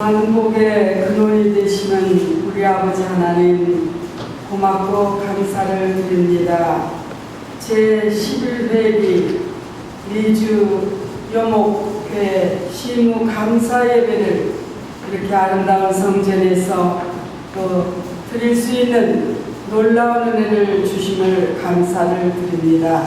한복의 근원이 되시는 우리 아버지 하나님 고맙고 감사를 드립니다. 제 11회기 미주 여목회 시무 감사 예배를 이렇게 아름다운 성전에서 또 드릴 수 있는 놀라운 은혜를 주심을 감사를 드립니다.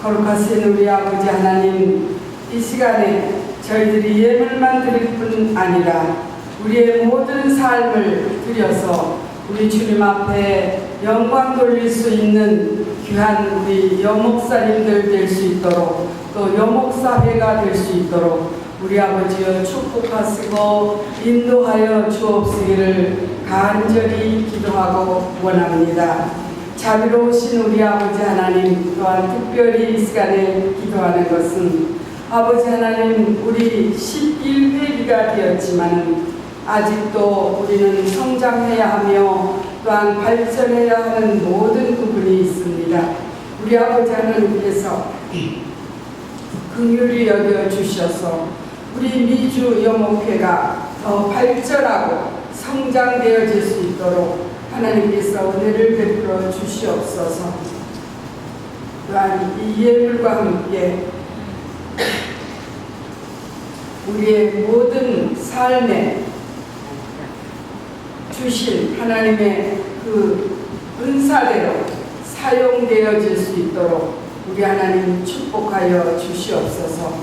거룩하신 우리 아버지 하나님 이 시간에 저희들이 예물만 드릴 뿐 아니라 우리의 모든 삶을 들여서 우리 주님 앞에 영광 돌릴 수 있는 귀한 우리 여목사님들 될 수 있도록 또 여목사회가 될 수 있도록 우리 아버지여 축복하시고 인도하여 주옵시기를 간절히 기도하고 원합니다. 자비로우신 우리 아버지 하나님 또한 특별히 이 시간에 기도하는 것은 아버지 하나님 우리 11회기가 되었지만 아직도 우리는 성장해야 하며 또한 발전해야 하는 모든 부분이 있습니다. 우리 아버지 하나님께서 긍휼히 여겨 주셔서 우리 미주 여목회가 더 발전하고 성장되어질 수 있도록 하나님께서 은혜를 베풀어 주시옵소서. 또한 이 예물과 함께 우리의 모든 삶에 주신 하나님의 그 은사대로 사용되어질 수 있도록 우리 하나님 축복하여 주시옵소서.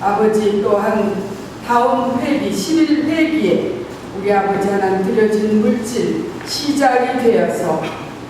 아버지 또한 다음 회기 11회기에 우리 아버지 하나님 드려진 물질 시작이 되어서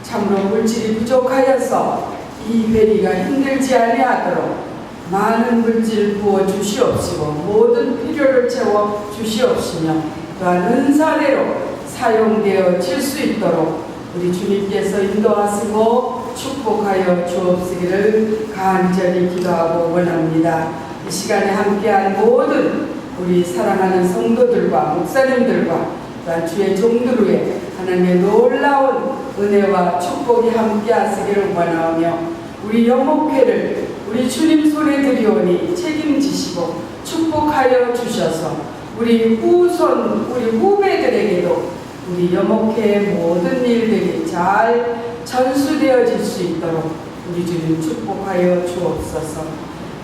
참으로 물질이 부족하여서 이 회기가 힘들지 아니하도록 많은 물질 부어 주시옵시고 모든 필요를 채워 주시옵시며 또한 은사대로 사용되어 질 수 있도록 우리 주님께서 인도하시고 축복하여 주옵시기를 간절히 기도하고 원합니다. 이 시간에 함께한 모든 우리 사랑하는 성도들과 목사님들과 또한 주의 종들 위에 하나님의 놀라운 은혜와 축복이 함께하시기를 원하오며 우리 영목회를 우리 주님 손에 드리오니 책임지시고 축복하여 주셔서 우리 후손 우리 후배들에게도 우리 여목회의 모든 일들이 잘 전수되어질 수 있도록 우리 주님 축복하여 주옵소서.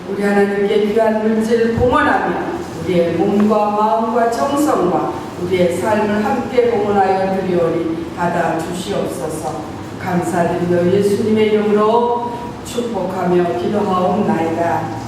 우리 하나님께 귀한 물질을 봉헌하며 우리의 몸과 마음과 정성과 우리의 삶을 함께 봉헌하여 드리오니 받아 주시옵소서. 감사드리며 예수님의 이름으로 축복하며 기도하옵나이다.